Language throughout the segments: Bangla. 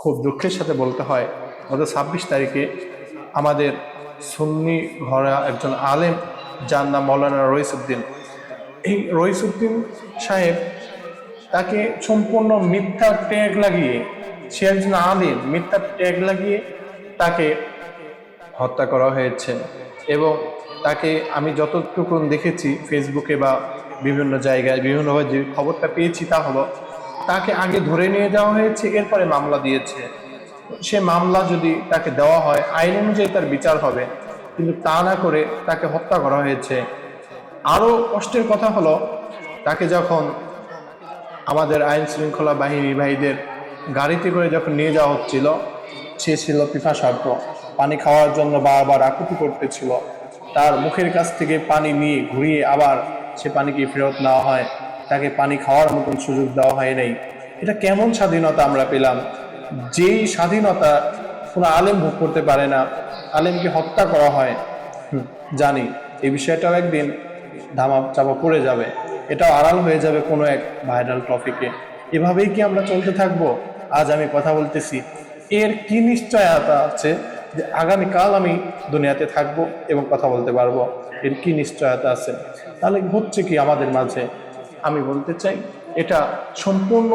খুব দুঃখের সাথে বলতে হয়, গত ছাব্বিশ তারিখে আমাদের সুন্নি ঘরা একজন আলেম, যার নাম মৌলানা রইসুদ্দিন। এই রইসুদ্দিন সাহেব তাকে সম্পূর্ণ মিথ্যা ট্যাগ লাগিয়ে, সে একজন আলেম মিথ্যা ট্যাগ লাগিয়ে তাকে হত্যা করা হয়েছে এবং তাকে আমি যতটুকু দেখেছি, ফেসবুকে বা বিভিন্ন জায়গায় বিভিন্নভাবে যে খবরটা পেয়েছি তা হলো তাকে আগে ধরে নিয়ে যাওয়া হয়েছে, এরপরে মামলা দিয়েছে। সে মামলা যদি তাকে দেওয়া হয়, আইন অনুযায়ী তার বিচার হবে, কিন্তু তা না করে তাকে হত্যা করা হয়েছে। আরও কষ্টের কথা হলো, তাকে যখন আমাদের আইন শৃঙ্খলা বাহিনী ভাইদের গাড়িতে করে যখন নিয়ে যাওয়া হচ্ছিল, সে ছিল পিফা পিপাসার্থ পানি খাওয়ার জন্য বারবার আকুতি করতেছিল। তার মুখের কাছ থেকে পানি নিয়ে ঘুরিয়ে আবার সে পানিকে ফেরত নেওয়া হয়। তাকে পানি খাওয়ার মতন সুযোগ দেওয়া হয় নাই। এটা কেমন স্বাধীনতা আমরা পেলাম? যেই স্বাধীনতা কোনো আলেম ভোগ করতে পারে না, আলেমকে হত্যা করা হয়। জানি এই বিষয়টাও একদিন ধামা চাপা পড়ে যাবে। এটাও আড়াল হয়ে যাবে কোনো এক ভাইরাল টপিকে। এভাবেই কি আমরা চলতে থাকব? আজ আমি কথা বলতেছি। এর কি নিশ্চয়তা আছে যে আগামীকাল আমি দুনিয়াতে থাকব এবং কথা বলতে পারব? এর কি নিশ্চয়তা আছে? তাহলে হচ্ছে কি আমাদের মাঝে? আমি বলতে চাই, এটা সম্পূর্ণ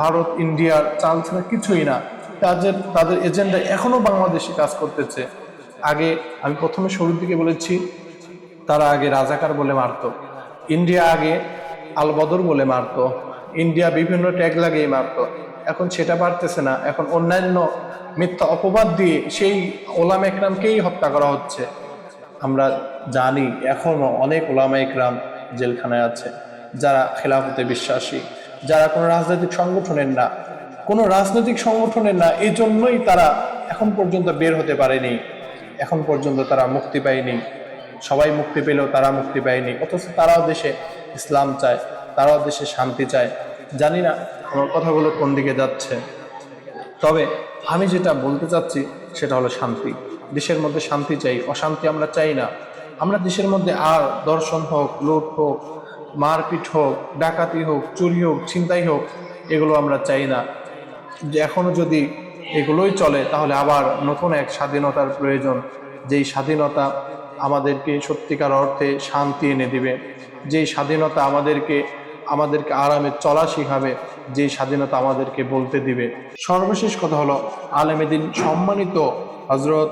ভারত ইন্ডিয়ার চাল ছাড়া কিছুই না। তাদের তাদের এজেন্ডা এখনও বাংলাদেশে কাজ করতেছে। আগে আমি প্রথমে শুরুর দিকে বলেছি, তারা আগে রাজাকার বলে মারতো। ইন্ডিয়া আগে আলবদর বলে মারতো। ইন্ডিয়া বিভিন্ন ট্যাগ লাগিয়ে মারতো। এখন সেটা পারতেছে না। এখন অন্যান্য মিথ্যা অপবাদ দিয়ে সেই ওলাম একরামকেই হত্যা করা হচ্ছে। আমরা জানি, এখনও অনেক ওলামা একরাম জেলখানায় আছে। যারা খেলাফতে বিশ্বাসী, যারা কোনো রাজনৈতিক সংগঠনের না। কোনো রাজনৈতিক সংগঠনের না, এই জন্যই তারা এখন পর্যন্ত বের হতে পারেনি। এখন পর্যন্ত তারা মুক্তি পায়নি। সবাই মুক্তি পেলেও তারা মুক্তি পায়নি। অথচ তারাও দেশে ইসলাম চায়, তারাও দেশে শান্তি চায়। জানি না আমার কথাগুলো কোন দিকে যাচ্ছে। তবে আমি যেটা বলতে চাচ্ছি, সেটা হলো শান্তি। দেশের মধ্যে শান্তি চাই, অশান্তি আমরা চাই না। আমরা দেশের মধ্যে আর দর্শন হোক, লুট হোক মারপিট হোক, ডাকাতি হোক, চুরি হোক, ছিনতাই হোক, এগুলো আমরা চাই না। যে এখনও যদি এগুলোই চলে, তাহলে আবার নতুন এক স্বাধীনতার প্রয়োজন। যেই স্বাধীনতা আমাদেরকে সত্যিকার অর্থে শান্তি এনে দিবে। যেই স্বাধীনতা আমাদেরকে আমাদেরকে আরামে চলা শিখাবে, যেই স্বাধীনতা আমাদেরকে বলতে দিবে। সর্বশেষ কথা হলো আলেমেদিন সম্মানিত হজরত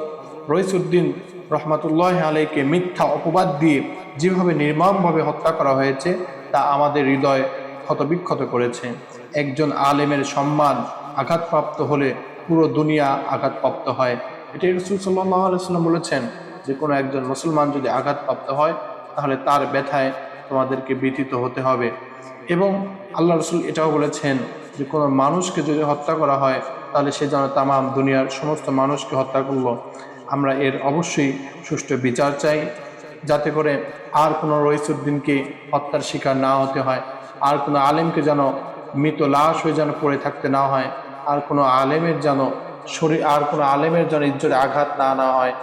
রইসুদ্দিন রহমাতুল্লাহ আলাইকে মিথ্যা অপবাদ দিয়ে যেভাবে নির্মমভাবে হত্যা করা হয়েছে, তা আমাদের হৃদয় ক্ষতবিক্ষত করেছে। একজন আলেমের সম্মান আঘাতপ্রাপ্ত হলে পুরো দুনিয়া আঘাতপ্রাপ্ত হয়। এটি রসুল সাল্লাহ আলাইসাল্লাম বলেছেন যে, কোনো একজন মুসলমান যদি আঘাতপ্রাপ্ত হয়, তাহলে তার ব্যথায় তোমাদেরকে ব্যথিত হতে হবে। এবং আল্লাহ রসুল এটাও বলেছেন যে, কোনো মানুষকে যদি হত্যা করা হয়, তাহলে সে যেন তামাম দুনিয়ার সমস্ত মানুষকে হত্যা করল। আমরা এর অবশ্যই সুষ্ঠু বিচার চাই। যাতে করে আর কোনো রইসুদ্দিনকে হত্যার শিকার না হতে হয়, আর কোনো আলেমকে যেন মৃত লাশ হয়ে যেন পড়ে থাকতে না হয়, আর কোনো আলেমের যেন শরীর, আর কোনো আলেমের যেন ইজ্জোরে আঘাত না না হয়।